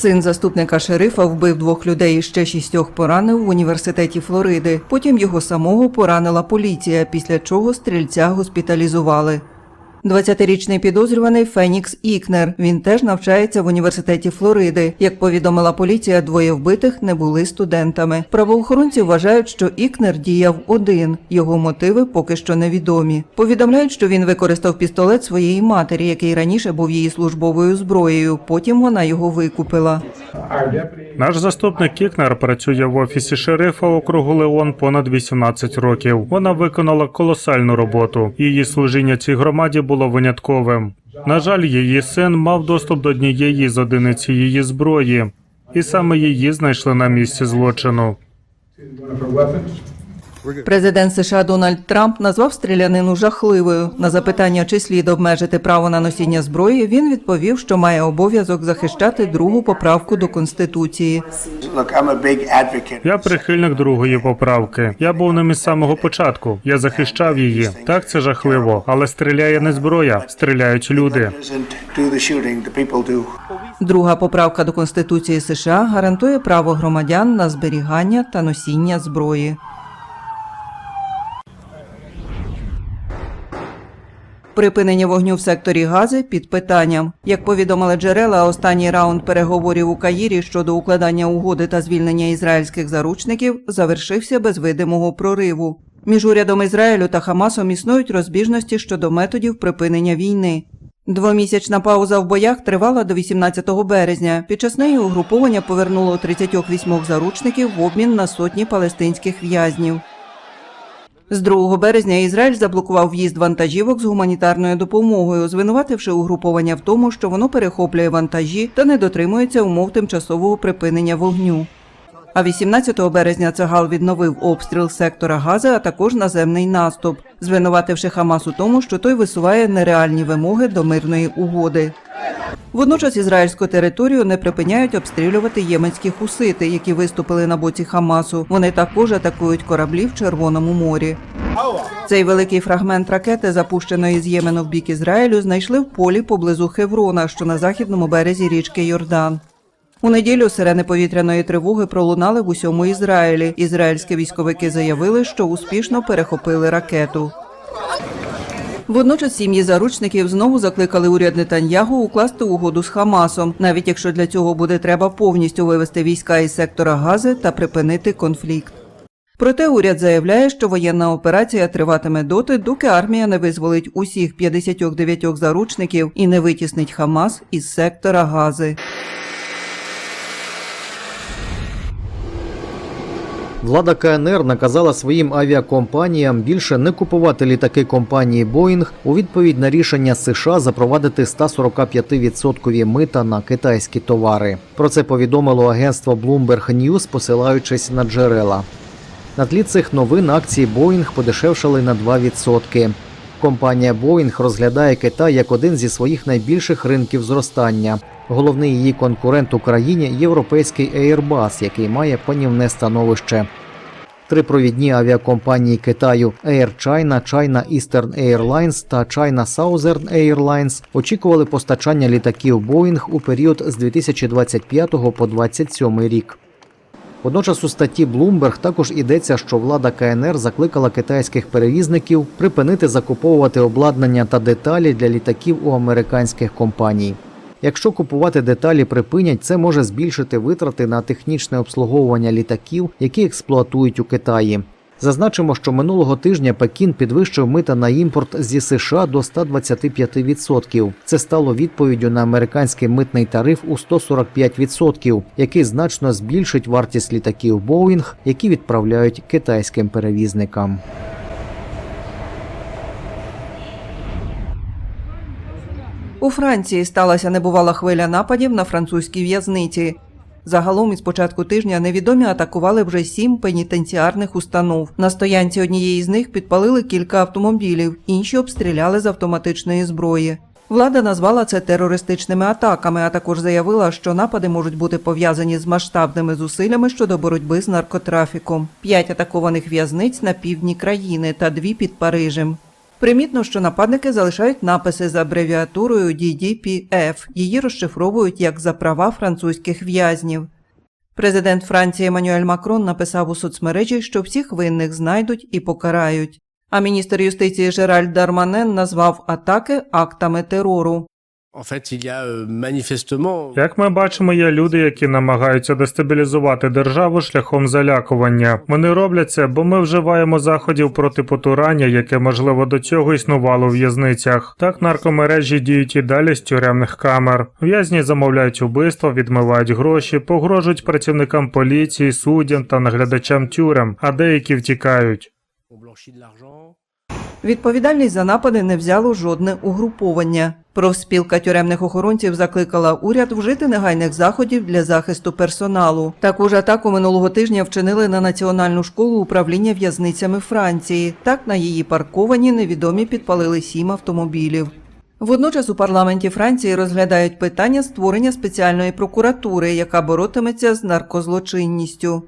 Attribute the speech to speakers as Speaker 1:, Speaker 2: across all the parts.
Speaker 1: Син заступника шерифа вбив двох людей і ще шістьох поранив в університеті Флориди. Потім його самого поранила поліція, після чого стрільця госпіталізували. 20-річний підозрюваний Фенікс Ікнер. Він теж навчається в університеті Флориди. Як повідомила поліція, двоє вбитих не були студентами. Правоохоронці вважають, що Ікнер діяв один. Його мотиви поки що невідомі. Повідомляють, що він використав пістолет своєї матері, який раніше був її службовою зброєю. Потім вона його викупила.
Speaker 2: Наш заступник Кікнер працює в офісі шерифа округу Леон понад 18 років. Вона виконала колосальну роботу. Її служіння цій громаді було винятковим. На жаль, її син мав доступ до однієї з одиниць її зброї, і саме її знайшли на місці злочину.
Speaker 1: Президент США Дональд Трамп назвав стрілянину жахливою. На запитання, чи слід обмежити право на носіння зброї, він відповів, що має обов'язок захищати другу поправку до конституції.
Speaker 2: Я прихильник другої поправки. Я був ним із самого початку. Я захищав її. Так, це жахливо, але стріляє не зброя, стріляють люди.
Speaker 1: Друга поправка до конституції США гарантує право громадян на зберігання та носіння зброї. Припинення вогню в секторі Гази під питанням. Як повідомили джерела, останній раунд переговорів у Каїрі щодо укладання угоди та звільнення ізраїльських заручників завершився без видимого прориву. Між урядом Ізраїлю та Хамасом існують розбіжності щодо методів припинення війни. Двомісячна пауза в боях тривала до 18 березня. Під час неї угруповання повернуло 38 заручників в обмін на сотні палестинських в'язнів. З 2 березня Ізраїль заблокував в'їзд вантажівок з гуманітарною допомогою, звинувативши угруповання в тому, що воно перехоплює вантажі та не дотримується умов тимчасового припинення вогню. А 18 березня Цагал відновив обстріл сектора Гази, а також наземний наступ, звинувативши Хамас у тому, що той висуває нереальні вимоги до мирної угоди. Водночас ізраїльську територію не припиняють обстрілювати єменські хусити, які виступили на боці Хамасу. Вони також атакують кораблі в Червоному морі. Цей великий фрагмент ракети, запущеної з Ємену в бік Ізраїлю, знайшли в полі поблизу Хеврона, що на західному березі річки Йордан. У неділю сирени повітряної тривоги пролунали в усьому Ізраїлі. Ізраїльські військовики заявили, що успішно перехопили ракету. Водночас сім'ї заручників знову закликали уряд Нетаньягу укласти угоду з Хамасом, навіть якщо для цього буде треба повністю вивести війська із сектора Гази та припинити конфлікт. Проте уряд заявляє, що воєнна операція триватиме доти, доки армія не визволить усіх 59 заручників і не витіснить Хамас із сектора Гази.
Speaker 3: Влада КНР наказала своїм авіакомпаніям більше не купувати літаки компанії Boeing у відповідь на рішення США запровадити 145% мита на китайські товари. Про це повідомило агентство Bloomberg News, посилаючись на джерела. На тлі цих новин акції Boeing подешевшали на 2%. Компанія Boeing розглядає Китай як один зі своїх найбільших ринків зростання. Головний її конкурент у країні європейський Airbus, який має панівне становище. Три провідні авіакомпанії Китаю Air China, China Eastern Airlines та China Southern Airlines очікували постачання літаків Boeing у період з 2025 по 2027 рік. Водночас у статті Bloomberg також йдеться, що влада КНР закликала китайських перевізників припинити закуповувати обладнання та деталі для літаків у американських компаній. Якщо купувати деталі припинять, це може збільшити витрати на технічне обслуговування літаків, які експлуатують у Китаї. Зазначимо, що минулого тижня Пекін підвищив мита на імпорт зі США до 125%. Це стало відповіддю на американський митний тариф у 145%, який значно збільшить вартість літаків Boeing, які відправляють китайським перевізникам.
Speaker 1: У Франції сталася небувала хвиля нападів на французькі в'язниці. Загалом із початку тижня невідомі атакували вже сім пенітенціарних установ. На стоянці однієї з них підпалили кілька автомобілів, інші обстріляли з автоматичної зброї. Влада назвала це терористичними атаками, а також заявила, що напади можуть бути пов'язані з масштабними зусиллями щодо боротьби з наркотрафіком. П'ять атакованих в'язниць на півдні країни та дві під Парижем. Примітно, що нападники залишають написи за абревіатурою DDPF. Її розшифровують як за права французьких в'язнів. Президент Франції Еммануель Макрон написав у соцмережі, що всіх винних знайдуть і покарають. А міністр юстиції Жеральд Дарманен назвав атаки актами терору.
Speaker 4: Euh,
Speaker 2: Як ми бачимо, є люди, які намагаються дестабілізувати державу шляхом залякування. Вони роблять це, бо ми вживаємо заходів проти потурання, яке можливо до цього існувало в в'язницях. Так наркомережі діють і далі з тюремних камер. В'язні замовляють убивства, відмивають гроші, погрожують працівникам поліції, суддям та наглядачам тюрем, а деякі втікають.
Speaker 1: Відповідальність за напади не взяло жодне угруповання. Профспілка тюремних охоронців закликала уряд вжити негайних заходів для захисту персоналу. Таку ж атаку минулого тижня вчинили на Національну школу управління в'язницями Франції. Так на її парковані невідомі підпалили сім автомобілів. Водночас у парламенті Франції розглядають питання створення спеціальної прокуратури, яка боротиметься з наркозлочинністю.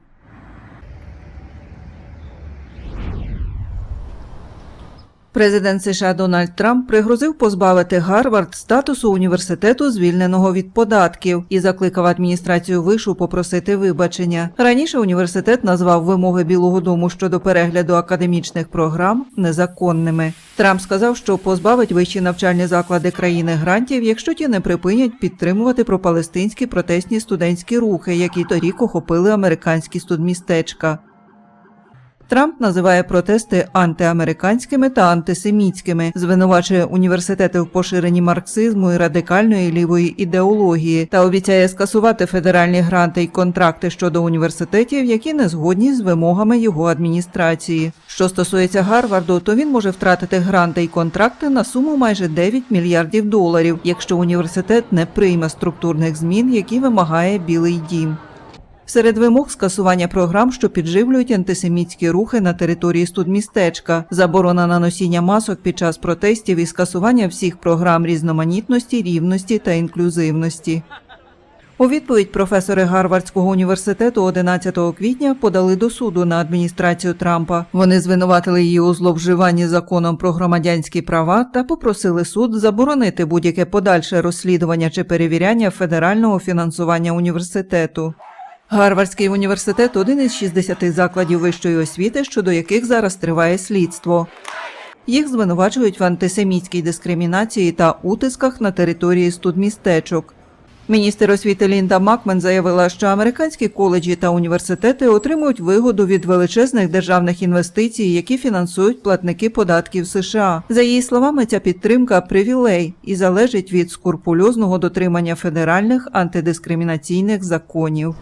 Speaker 1: Президент США Дональд Трамп пригрозив позбавити Гарвард статусу університету, звільненого від податків, і закликав адміністрацію вишу попросити вибачення. Раніше університет назвав вимоги Білого Дому щодо перегляду академічних програм незаконними. Трамп сказав, що позбавить вищі навчальні заклади країни грантів, якщо ті не припинять підтримувати пропалестинські протестні студентські рухи, які торік охопили американські студмістечка. Трамп називає протести антиамериканськими та антисемітськими, звинувачує університети в поширенні марксизму і радикальної лівої ідеології та обіцяє скасувати федеральні гранти й контракти щодо університетів, які не згодні з вимогами його адміністрації. Що стосується Гарварду, то він може втратити гранти й контракти на суму майже 9 мільярдів доларів, якщо університет не прийме структурних змін, які вимагає Білий Дім. Серед вимог скасування програм, що підживлюють антисемітські рухи на території студмістечка, заборона на носіння масок під час протестів і скасування всіх програм різноманітності, рівності та інклюзивності. У відповідь професори Гарвардського університету 11 квітня подали до суду на адміністрацію Трампа. Вони звинуватили її у зловживанні законом про громадянські права та попросили суд заборонити будь-яке подальше розслідування чи перевіряння федерального фінансування університету. Гарвардський університет один із 60 закладів вищої освіти, щодо яких зараз триває слідство. Їх звинувачують в антисемітській дискримінації та утисках на території студмістечок. Міністр освіти Лінда Макмен заявила, що американські коледжі та університети отримують вигоду від величезних державних інвестицій, які фінансують платники податків США. За її словами, ця підтримка привілей і залежить від скурпульозного дотримання федеральних антидискримінаційних законів.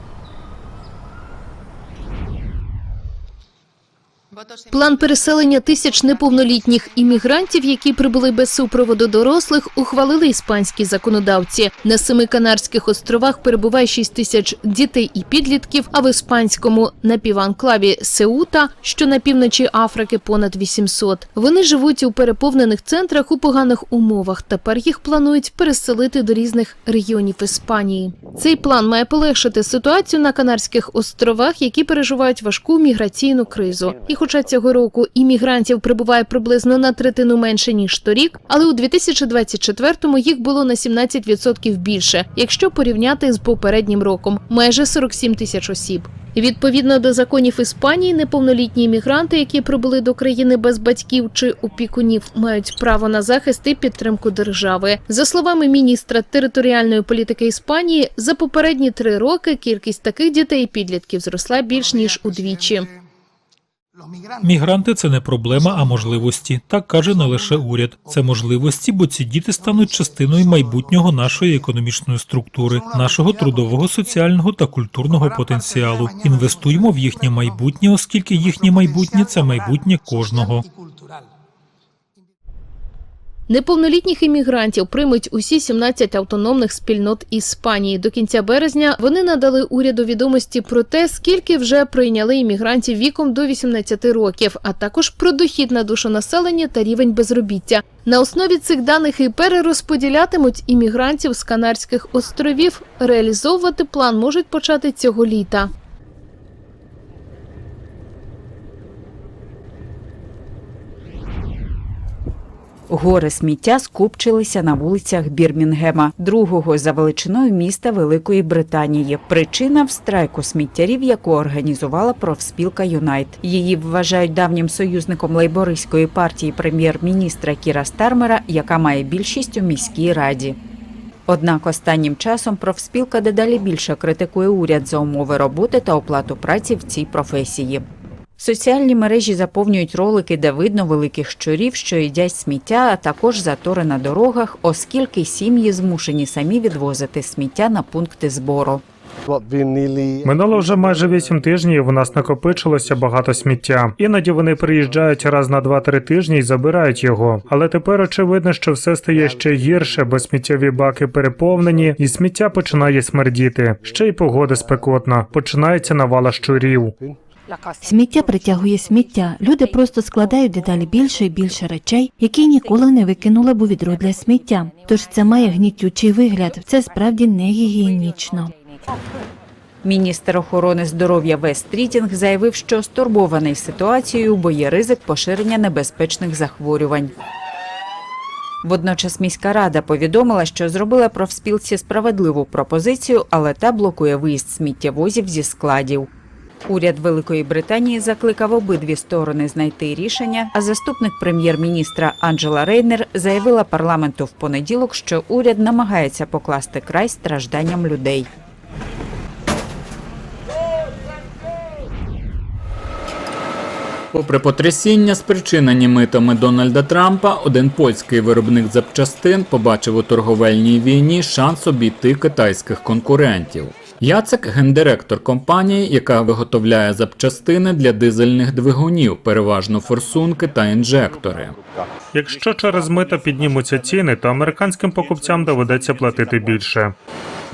Speaker 5: План переселення тисяч неповнолітніх іммігрантів, які прибули без супроводу дорослих, ухвалили іспанські законодавці. На семи Канарських островах перебуває 6 тисяч дітей і підлітків, а в іспанському напіванклаві Сеута, що на півночі Африки, понад 800. Вони живуть у переповнених центрах у поганих умовах. Тепер їх планують переселити до різних регіонів Іспанії. Цей план має полегшити ситуацію на Канарських островах, які переживають важку міграційну кризу. І хоча цього року іммігрантів прибуває приблизно на третину менше ніж торік, але у 2024-му їх було на 17% більше, якщо порівняти з попереднім роком майже 47 тисяч осіб. Відповідно до законів Іспанії, неповнолітні іммігранти, які прибули до країни без батьків чи опікунів, мають право на захист і підтримку держави. За словами міністра територіальної політики Іспанії, за попередні три роки кількість таких дітей і підлітків зросла більш ніж удвічі.
Speaker 6: Мігранти це не проблема, а можливості. Так каже не лише уряд. Це можливості, бо ці діти стануть частиною майбутнього нашої економічної структури, нашого трудового, соціального та культурного потенціалу. Інвестуємо в їхнє майбутнє, оскільки їхнє майбутнє це майбутнє кожного.
Speaker 5: Неповнолітніх іммігрантів приймуть усі 17 автономних спільнот Іспанії. До кінця березня вони надали уряду відомості про те, скільки вже прийняли іммігрантів віком до 18 років, а також про дохід на душу населення та рівень безробіття. На основі цих даних і перерозподілятимуть іммігрантів з Канарських островів. Реалізовувати план можуть почати цього літа.
Speaker 7: Гори сміття скупчилися на вулицях Бірмінгема, другого за величиною міста Великої Британії. Причина в страйку сміттярів, яку організувала профспілка Юнайт. Її вважають давнім союзником лейбористської партії прем'єр-міністра Кіра Стармера, яка має більшість у міській раді. Однак останнім часом профспілка дедалі більше критикує уряд за умови роботи та оплату праці в цій професії. Соціальні мережі заповнюють ролики, де видно великих щурів, що їдять сміття, а також затори на дорогах, оскільки сім'ї змушені самі відвозити сміття на пункти збору.
Speaker 2: Минуло вже майже вісім тижнів. У нас накопичилося багато сміття. Іноді вони приїжджають раз на 2-3 тижні і забирають його. Але тепер очевидно, що все стає ще гірше, бо сміттєві баки переповнені, і сміття починає смердіти. Ще й погода спекотна. Починається навала щурів.
Speaker 8: Сміття притягує сміття. Люди просто складають дедалі більше і більше речей, які ніколи не викинули б у відро для сміття. Тож це має гнітючий вигляд. Це справді не гігієнічно.
Speaker 7: Міністр охорони здоров'я Вест Стрітінг заявив, що стурбований ситуацією, бо є ризик поширення небезпечних захворювань. Водночас міська рада повідомила, що зробила профспілці справедливу пропозицію, але та блокує виїзд сміттєвозів зі складів. Уряд Великої Британії закликав обидві сторони знайти рішення. А заступник прем'єр-міністра Анджела Рейнер заявила парламенту в понеділок, що уряд намагається покласти край стражданням людей.
Speaker 9: Попри потрясіння, спричинені митами Дональда Трампа, один польський виробник запчастин побачив у торговельній війні шанс обійти китайських конкурентів. Яцек гендиректор компанії, яка виготовляє запчастини для дизельних двигунів, переважно форсунки та інжектори.
Speaker 2: Якщо через мита піднімуться ціни, то американським покупцям доведеться платити більше.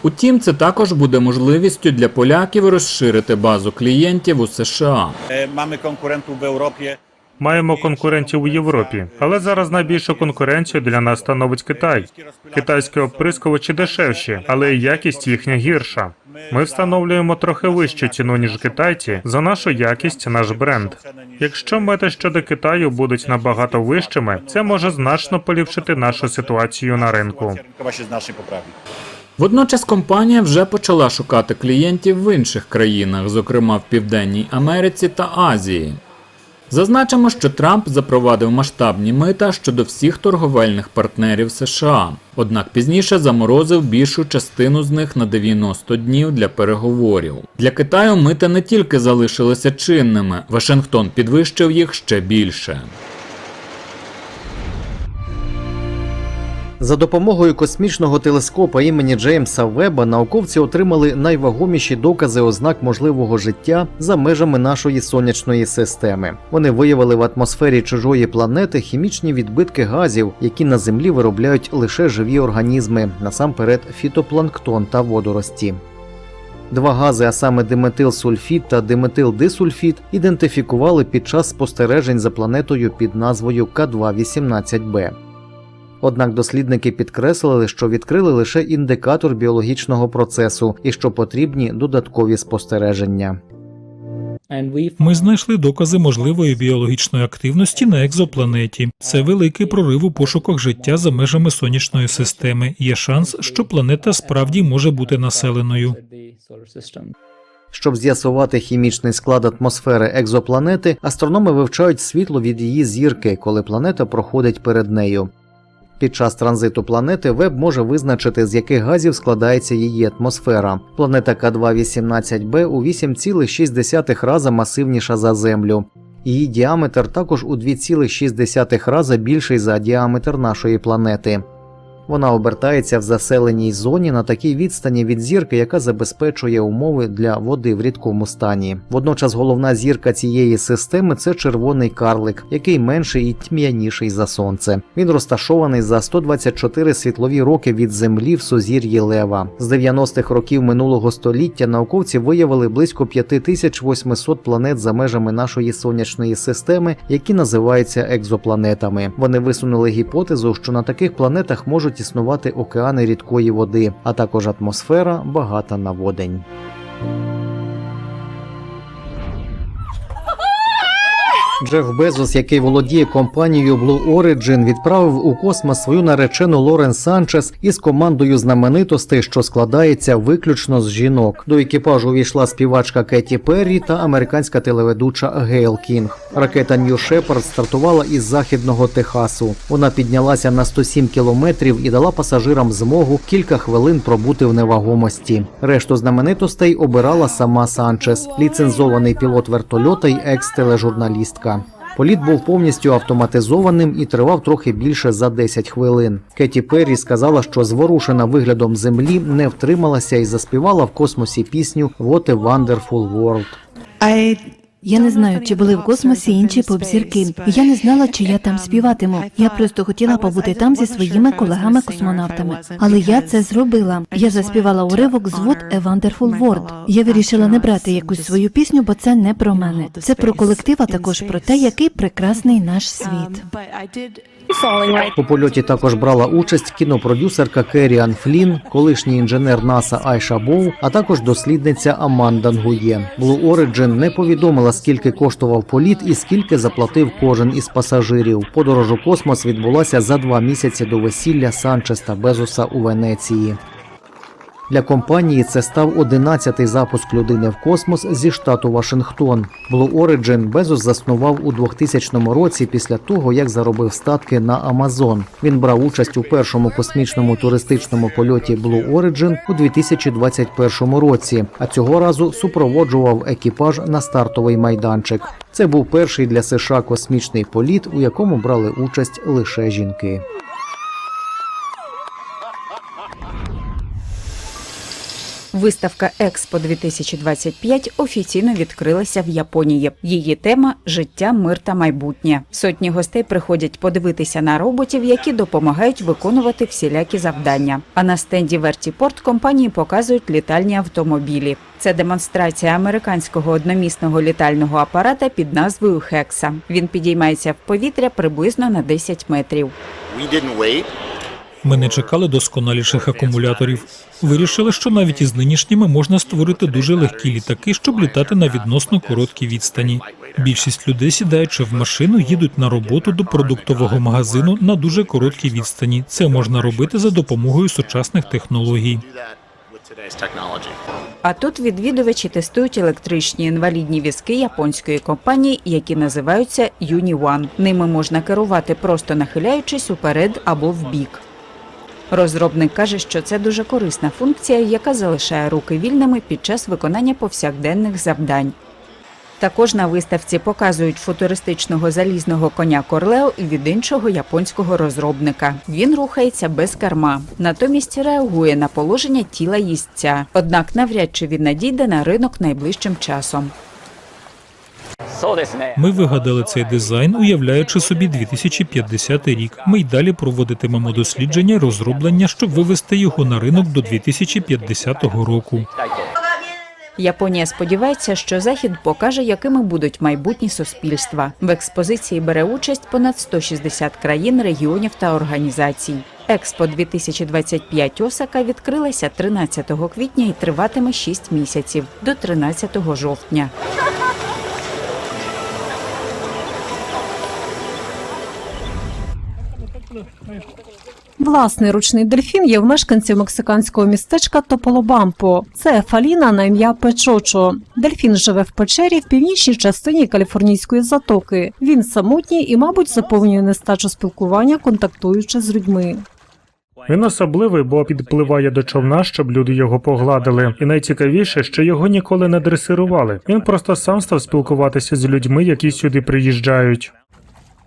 Speaker 9: Утім, це також буде можливістю для поляків розширити базу клієнтів у США.
Speaker 10: Mamy konkurentów w Europie.
Speaker 2: Маємо конкурентів у Європі, але зараз найбільшу конкуренцію для нас становить Китай. Китайські оприскувачі дешевші, але якість їхня гірша. Ми встановлюємо трохи вищу ціну ніж китайці за нашу якість, наш бренд. Якщо мети щодо Китаю будуть набагато вищими, це може значно поліпшити нашу ситуацію на ринку.
Speaker 9: Водночас компанія вже почала шукати клієнтів в інших країнах, зокрема в Південній Америці та Азії. Зазначимо, що Трамп запровадив масштабні мита щодо всіх торговельних партнерів США, однак пізніше заморозив більшу частину з них на 90 днів для переговорів. Для Китаю мита не тільки залишилися чинними, Вашингтон підвищив їх ще більше.
Speaker 3: За допомогою космічного телескопа імені Джеймса Веба науковці отримали найвагоміші докази ознак можливого життя за межами нашої сонячної системи. Вони виявили в атмосфері чужої планети хімічні відбитки газів, які на землі виробляють лише живі організми, насамперед фітопланктон та водорості. Два гази, а саме диметилсульфід та диметилдисульфід, ідентифікували під час спостережень за планетою під назвою К218b. Однак дослідники підкреслили, що відкрили лише індикатор біологічного процесу і що потрібні додаткові спостереження.
Speaker 6: Ми знайшли докази можливої біологічної активності на екзопланеті. Це великий прорив у пошуках життя за межами сонячної системи. Є шанс, що планета справді може бути населеною.
Speaker 3: Щоб з'ясувати хімічний склад атмосфери екзопланети, астрономи вивчають світло від її зірки, коли планета проходить перед нею. Під час транзиту планети Веб може визначити, з яких газів складається її атмосфера. Планета К2-18b у 8,6 рази масивніша за Землю. Її діаметр також у 2,6 рази більший за діаметр нашої планети. Вона обертається в заселеній зоні на такій відстані від зірки, яка забезпечує умови для води в рідкому стані. Водночас головна зірка цієї системи це червоний карлик, який менший і тьмяніший за сонце. Він розташований за 124 світлові роки від Землі в сузір'ї Лева. З 90-х років минулого століття науковці виявили близько 5800 планет за межами нашої сонячної системи, які називаються екзопланетами. Вони висунули гіпотезу, що на таких планетах можуть існувати океани рідкої води, а також атмосфера багата на водень. Джеф Безос, який володіє компанією Blue Origin, відправив у космос свою наречену Лорен Санчес із командою знаменитостей, що складається виключно з жінок. До екіпажу увійшла співачка Кеті Перрі та американська телеведуча Гейл Кінг. Ракета New Shepard стартувала із західного Техасу. Вона піднялася на 107 кілометрів і дала пасажирам змогу кілька хвилин пробути в невагомості. Решту знаменитостей обирала сама Санчес, ліцензований пілот вертольота й екс-тележурналістка. Політ був повністю автоматизованим і тривав трохи більше за 10 хвилин. Кеті Перрі сказала, що зворушена виглядом землі не втрималася і заспівала в космосі пісню «What a wonderful world».
Speaker 8: Я не знаю, чи були в космосі інші поп-зірки. Я не знала, чи я там співатиму. Я просто хотіла побути там зі своїми колегами-космонавтами. Але я це зробила. Я заспівала уривок з What a Wonderful World. Я вирішила не брати якусь свою пісню, бо це не про мене. Це про колектив, а також про те, який прекрасний наш світ.
Speaker 3: У польоті також брала участь кінопродюсерка Керріан Флін, колишній інженер НАСА Айша Боу, а також дослідниця Аманда Нгує. Blue Origin не повідомила, скільки коштував політ і скільки заплатив кожен із пасажирів. Подорож у космос відбулася за два місяці до весілля Санчеста Безоса у Венеції. Для компанії це став 11-й запуск людини в космос зі штату Вашингтон. Blue Origin Безос заснував у 2000 році після того, як заробив статки на Амазон. Він брав участь у першому космічному туристичному польоті Blue Origin у 2021 році, а цього разу супроводжував екіпаж на стартовий майданчик. Це був перший для США космічний політ, у якому брали участь лише жінки.
Speaker 7: Виставка Експо 2025 офіційно відкрилася в Японії. Її тема життя, мир та майбутнє. Сотні гостей приходять подивитися на роботів, які допомагають виконувати всілякі завдання. А на стенді Вертіпорт компанії показують літальні автомобілі. Це демонстрація американського одномісного літального апарата під назвою Хекса. Він підіймається в повітря приблизно на 10 метрів.
Speaker 6: Ми не чекали досконаліших акумуляторів. Вирішили, що навіть із нинішніми можна створити дуже легкі літаки, щоб літати на відносно короткій відстані. Більшість людей, сідаючи в машину, їдуть на роботу до продуктового магазину на дуже короткій відстані. Це можна робити за допомогою сучасних технологій.
Speaker 7: А тут відвідувачі тестують електричні інвалідні візки японської компанії, які називаються Юніван. Ними можна керувати просто нахиляючись уперед або вбік. Розробник каже, що це дуже корисна функція, яка залишає руки вільними під час виконання повсякденних завдань. Також на виставці показують футуристичного залізного коня Корлео від іншого японського розробника. Він рухається без керма, натомість реагує на положення тіла їздця. Однак навряд чи він надійде на ринок найближчим часом.
Speaker 6: Ми вигадали цей дизайн, уявляючи собі 2050 рік. Ми й далі проводитимемо дослідження розроблення, щоб вивести його на ринок до 2050 року.
Speaker 7: Японія сподівається, що захід покаже, якими будуть майбутні суспільства. В експозиції бере участь понад 160 країн, регіонів та організацій. Експо 2025 Осака відкрилася 13 квітня і триватиме 6 місяців до 13 жовтня.
Speaker 11: Власний ручний дельфін є в мешканців мексиканського містечка Тополобампо. Це Фаліна на ім'я Печочо. Дельфін живе в печері в північній частині каліфорнійської затоки. Він самотній і, мабуть, заповнює нестачу спілкування, контактуючи з людьми.
Speaker 2: Він особливий, бо підпливає до човна, щоб люди його погладили. І найцікавіше, що його ніколи не дресирували. Він просто сам став спілкуватися з людьми, які сюди приїжджають.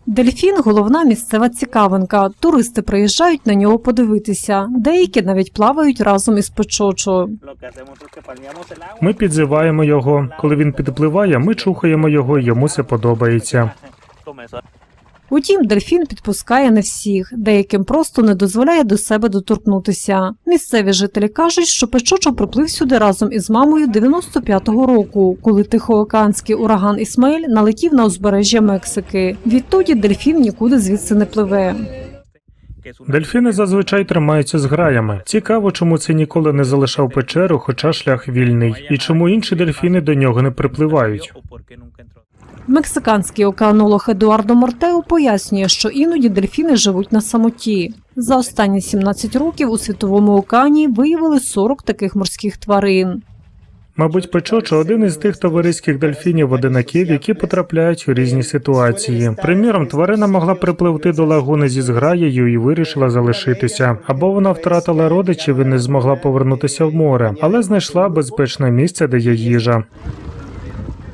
Speaker 11: Дельфін головна місцева цікавинка. Туристи приїжджають на нього подивитися. Деякі навіть плавають разом із Печочо.
Speaker 2: Ми підзиваємо його. Коли він підпливає, ми чухаємо його, йому це подобається.
Speaker 11: Утім, дельфін підпускає не всіх, деяким просто не дозволяє до себе доторкнутися. Місцеві жителі кажуть, що Печочо приплив сюди разом із мамою 95-го року, коли тихоокеанський ураган Ісмаїль налетів на узбережжя Мексики. Відтоді дельфін нікуди звідси не пливе.
Speaker 2: Дельфіни зазвичай тримаються з граями. Цікаво, чому це ніколи не залишав печеру, хоча шлях вільний, і чому інші дельфіни до нього не припливають.
Speaker 11: Мексиканський океанолог Едуардо Мортео пояснює, що іноді дельфіни живуть на самоті. За останні 17 років у світовому океані виявили 40 таких морських тварин.
Speaker 2: Мабуть, Печочо один із тих товариських дельфінів одинаків, які потрапляють у різні ситуації. Приміром, тварина могла припливти до лагуни зі зграєю і вирішила залишитися, або вона втратила родичів і не змогла повернутися в море, але знайшла безпечне місце, де є їжа.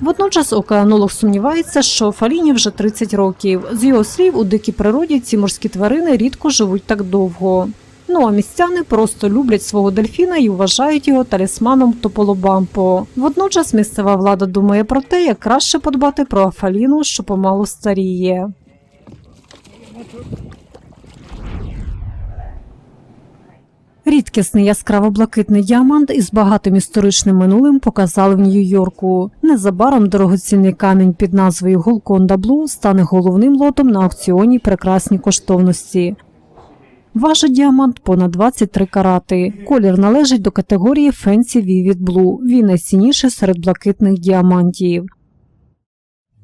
Speaker 11: Водночас океанолог сумнівається, що Фаліні вже 30 років. З його слів, у дикій природі ці морські тварини рідко живуть так довго. Ну а містяни просто люблять свого дельфіна і вважають його талісманом Тополобампо. Водночас місцева влада думає про те, як краще подбати про Афаліну, що помалу старіє. Рідкісний яскраво-блакитний діамант із багатим історичним минулим показали в Нью-Йорку. Незабаром дорогоцінний камінь під назвою Голконда Блу стане головним лотом на аукціоні прекрасні коштовності. Важить діамант понад 23 карати. Колір належить до категорії Fancy Vivid Blue. Він найцінніший серед блакитних діамантів.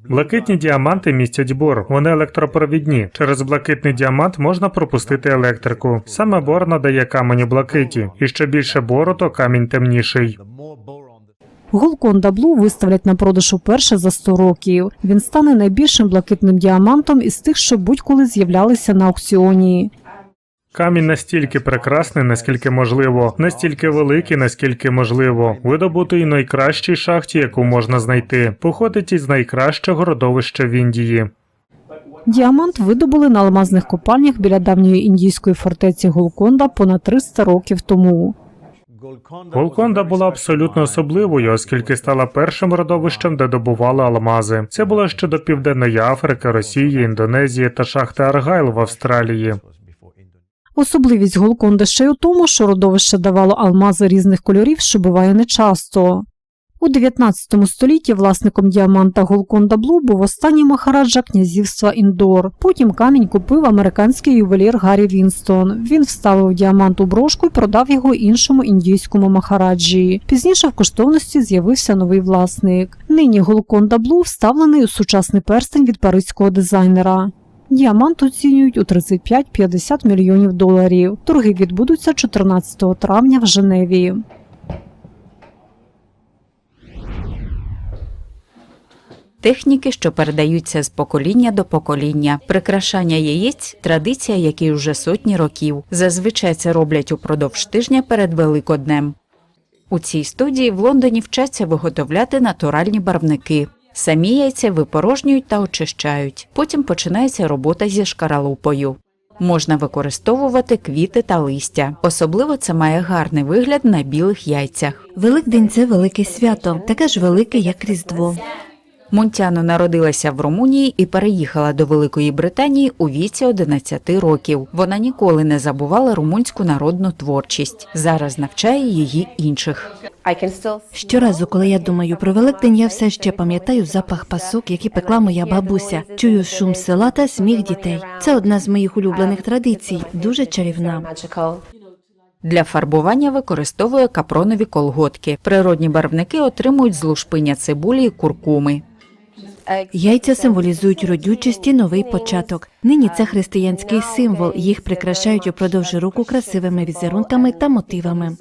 Speaker 2: Блакитні діаманти містять бор, вони електропровідні. Через блакитний діамант можна пропустити електрику. Саме бор надає каменю блакиті, і що більше бору, то камінь темніший.
Speaker 11: Голконда Блу виставлять на продаж уперше за 100 років. Він стане найбільшим блакитним діамантом із тих, що будь-коли з'являлися на аукціоні.
Speaker 2: Камінь настільки прекрасний, наскільки можливо, настільки великий, наскільки можливо. Видобутий найкращій шахті, яку можна знайти. Походить із найкращого родовища в Індії.
Speaker 11: Діамант видобули на алмазних копальнях біля давньої індійської фортеці Голконда понад 300 років тому.
Speaker 2: Голконда була абсолютно особливою, оскільки стала першим родовищем, де добували алмази. Це було ще до Південної Африки, Росії, Індонезії та шахти Аргайл в Австралії.
Speaker 11: Особливість Голконда ще й у тому, що родовище давало алмази різних кольорів, що буває нечасто. У 19 столітті власником діаманта Голконда Блу був останній махараджа князівства Індор. Потім камінь купив американський ювелір Гаррі Вінстон. Він вставив діамант у брошку і продав його іншому індійському махараджі. Пізніше в коштовності з'явився новий власник. Нині Голконда Блу вставлений у сучасний перстень від паризького дизайнера. Діамант оцінюють у 35-50 мільйонів доларів. Торги відбудуться 14 травня в Женеві.
Speaker 7: Техніки, що передаються з покоління до покоління. Прикрашання яєць традиція, якій уже сотні років. Зазвичай це роблять упродовж тижня перед Великоднем. У цій студії в Лондоні вчаться виготовляти натуральні барвники. Самі яйця випорожнюють та очищають. Потім починається робота зі шкаралупою. Можна використовувати квіти та листя. Особливо це має гарний вигляд на білих яйцях.
Speaker 8: Великдень це велике свято, таке ж велике, як Різдво.
Speaker 7: Мунтяно народилася в Румунії і переїхала до Великої Британії у віці 11 років. Вона ніколи не забувала румунську народну творчість. Зараз навчає її інших.
Speaker 8: Щоразу, коли я думаю про Великдень, я все ще пам'ятаю запах пасок, які пекла моя бабуся. Чую шум села та сміх дітей. Це одна з моїх улюблених традицій, дуже чарівна.
Speaker 7: Для фарбування використовує капронові колготки. Природні барвники отримують з лушпиня цибулі і куркуми.
Speaker 8: Яйця символізують родючість і новий початок. Нині це християнський символ. Їх прикрашають упродовж року красивими візерунками та мотивами.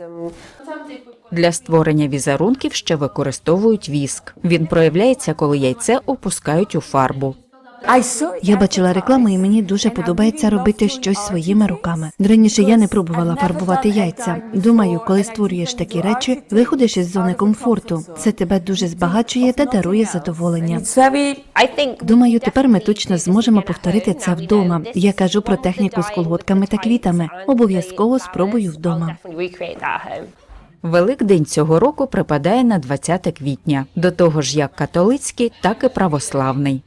Speaker 7: Для створення візерунків ще використовують віск. Він проявляється, коли яйце опускають у фарбу.
Speaker 8: Я бачила рекламу, і мені дуже подобається робити щось своїми руками. Раніше я не пробувала фарбувати яйця. Думаю, коли створюєш такі речі, виходиш із зони комфорту. Це тебе дуже збагачує та дарує задоволення. Думаю, тепер ми точно зможемо повторити це вдома. Я кажу про техніку з колготками та квітами. Обов'язково спробую вдома.
Speaker 7: Великдень цього року припадає на 20 квітня, до того ж як католицький, так і православний.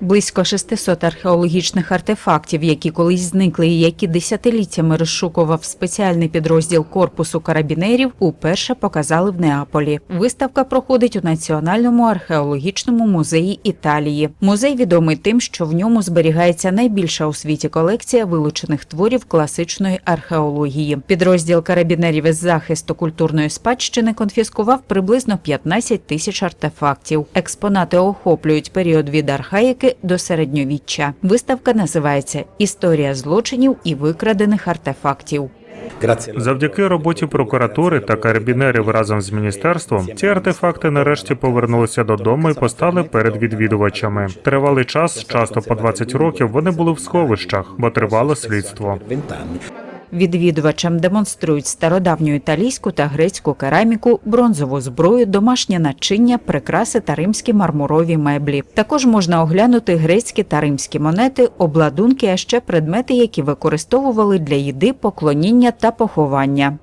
Speaker 7: Близько 600 археологічних артефактів, які колись зникли і які десятиліттями розшукував спеціальний підрозділ корпусу карабінерів, уперше показали в Неаполі. Виставка проходить у Національному археологічному музеї Італії. Музей відомий тим, що в ньому зберігається найбільша у світі колекція вилучених творів класичної археології. Підрозділ карабінерів із захисту культурної спадщини конфіскував приблизно 15 тисяч артефактів. Експонати охоплюють період від архаїки до середньовіччя. Виставка називається Історія злочинів і викрадених артефактів.
Speaker 2: Завдяки роботі прокуратури та карабінерів разом з міністерством ці артефакти нарешті повернулися додому і постали перед відвідувачами. Тривалий час, часто по 20 років, вони були в сховищах, бо тривало слідство.
Speaker 7: Відвідувачам демонструють стародавню італійську та грецьку кераміку, бронзову зброю, домашнє начиння, прикраси та римські мармурові меблі. Також можна оглянути грецькі та римські монети, обладунки, а ще предмети, які використовували для їди, поклоніння та поховання.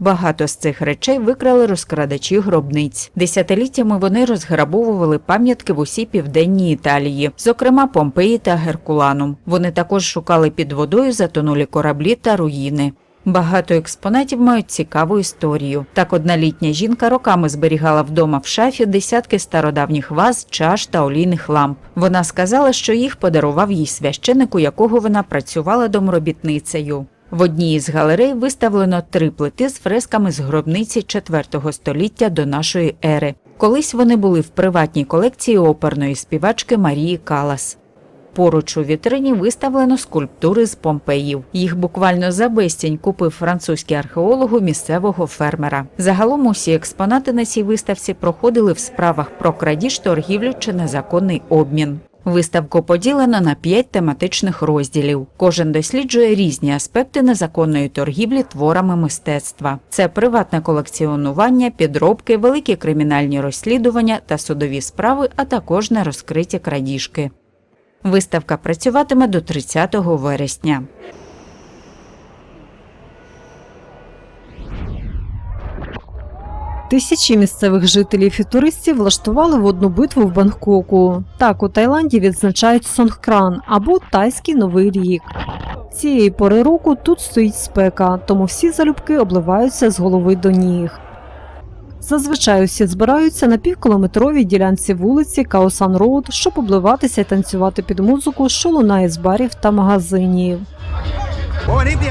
Speaker 7: Багато з цих речей викрали розкрадачі гробниць. Десятиліттями вони розграбовували пам'ятки в усій південній Італії, зокрема Помпеї та Геркуланум. Вони також шукали під водою затонулі кораблі та руїни. Багато експонатів мають цікаву історію. Так одна літня жінка роками зберігала вдома в шафі десятки стародавніх ваз, чаш та олійних ламп. Вона сказала, що їх подарував їй священик, у якого вона працювала доморобітницею. В одній із галерей виставлено три плити з фресками з гробниці IV століття до нашої ери. Колись вони були в приватній колекції оперної співачки Марії Калас. Поруч у вітрині виставлено скульптури з Помпеїв. Їх буквально за безцінь купив французький археолог у місцевого фермера. Загалом усі експонати на цій виставці проходили в справах про крадіж, торгівлю чи незаконний обмін. Виставку поділено на п'ять тематичних розділів. Кожен досліджує різні аспекти незаконної торгівлі творами мистецтва. Це приватне колекціонування, підробки, великі кримінальні розслідування та судові справи, а також нерозкриті крадіжки. Виставка працюватиме до 30 вересня.
Speaker 11: Тисячі місцевих жителів і туристів влаштували водну битву в Бангкоку. Так у Таїланді відзначають Сонгкран або Тайський Новий рік. Цієї пори року тут стоїть спека, тому всі залюбки обливаються з голови до ніг. Зазвичай усі збираються на півкілометровій ділянці вулиці Каосан Роуд, щоб обливатися і танцювати під музику, що лунає з барів та магазинів.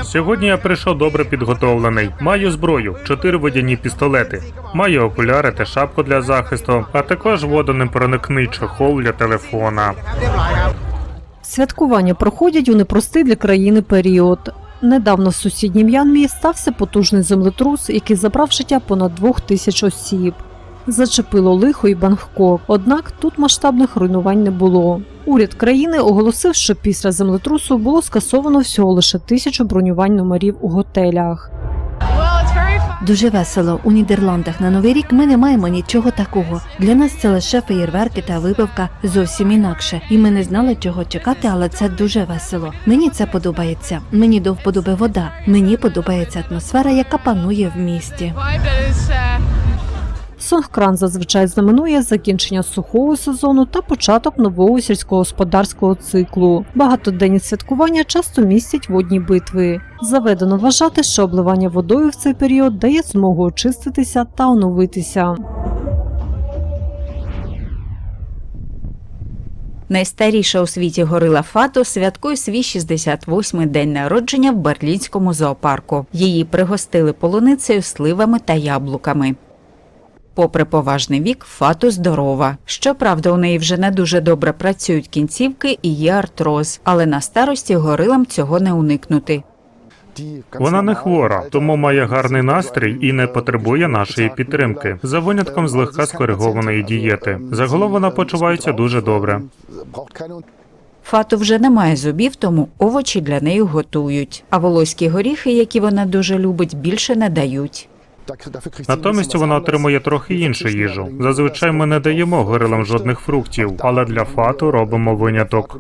Speaker 2: Сьогодні я прийшов добре підготовлений. Маю зброю, чотири водяні пістолети. Маю окуляри та шапку для захисту, а також водонепроникний чохол для телефона.
Speaker 11: Святкування проходять у непростий для країни період. Недавно в сусідній М'янмі стався потужний землетрус, який забрав життя понад двох тисяч осіб. Зачепило лихо і Бангкок, однак тут масштабних руйнувань не було. Уряд країни оголосив, що після землетрусу було скасовано всього лише тисячу бронювань номерів у готелях.
Speaker 8: Дуже весело. У Нідерландах на Новий рік ми не маємо нічого такого. Для нас це лише феєрверки та випивка зовсім інакше. І ми не знали, чого чекати, але це дуже весело. Мені це подобається. Мені до вподоби вода. Мені подобається атмосфера, яка панує в місті.
Speaker 11: Сонгкран зазвичай знаменує закінчення сухого сезону та початок нового сільськогосподарського циклу. Багатоденні святкування часто містять водні битви. Заведено вважати, що обливання водою в цей період дає змогу очиститися та оновитися.
Speaker 7: Найстаріша у світі горила Фато святкує свій 68-й день народження в берлінському зоопарку. Її пригостили полуницею, сливами та яблуками. Попри поважний вік, Фату здорова. Щоправда, у неї вже не дуже добре працюють кінцівки і є артроз, але на старості горилам цього не уникнути.
Speaker 2: Вона не хвора, тому має гарний настрій і не потребує нашої підтримки. За винятком злегка скоригованої дієти. Загалом вона почувається дуже добре.
Speaker 7: Фату вже не має зубів, тому овочі для неї готують. А волоські горіхи, які вона дуже любить, більше не дають.
Speaker 2: Натомість вона отримує трохи іншу їжу. Зазвичай ми не даємо горилам жодних фруктів, але для фату робимо виняток.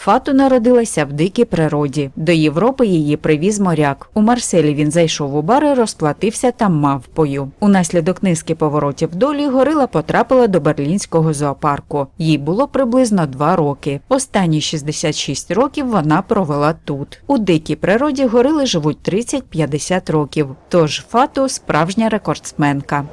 Speaker 7: Фату народилася в дикій природі. До Європи її привіз моряк. У Марселі він зайшов у бар і розплатився там мавпою. Унаслідок низки поворотів долі горила потрапила до берлінського зоопарку. Їй було приблизно два роки. Останні 66 років вона провела тут. У дикій природі горили живуть 30-50 років. Тож Фату справжня рекордсменка.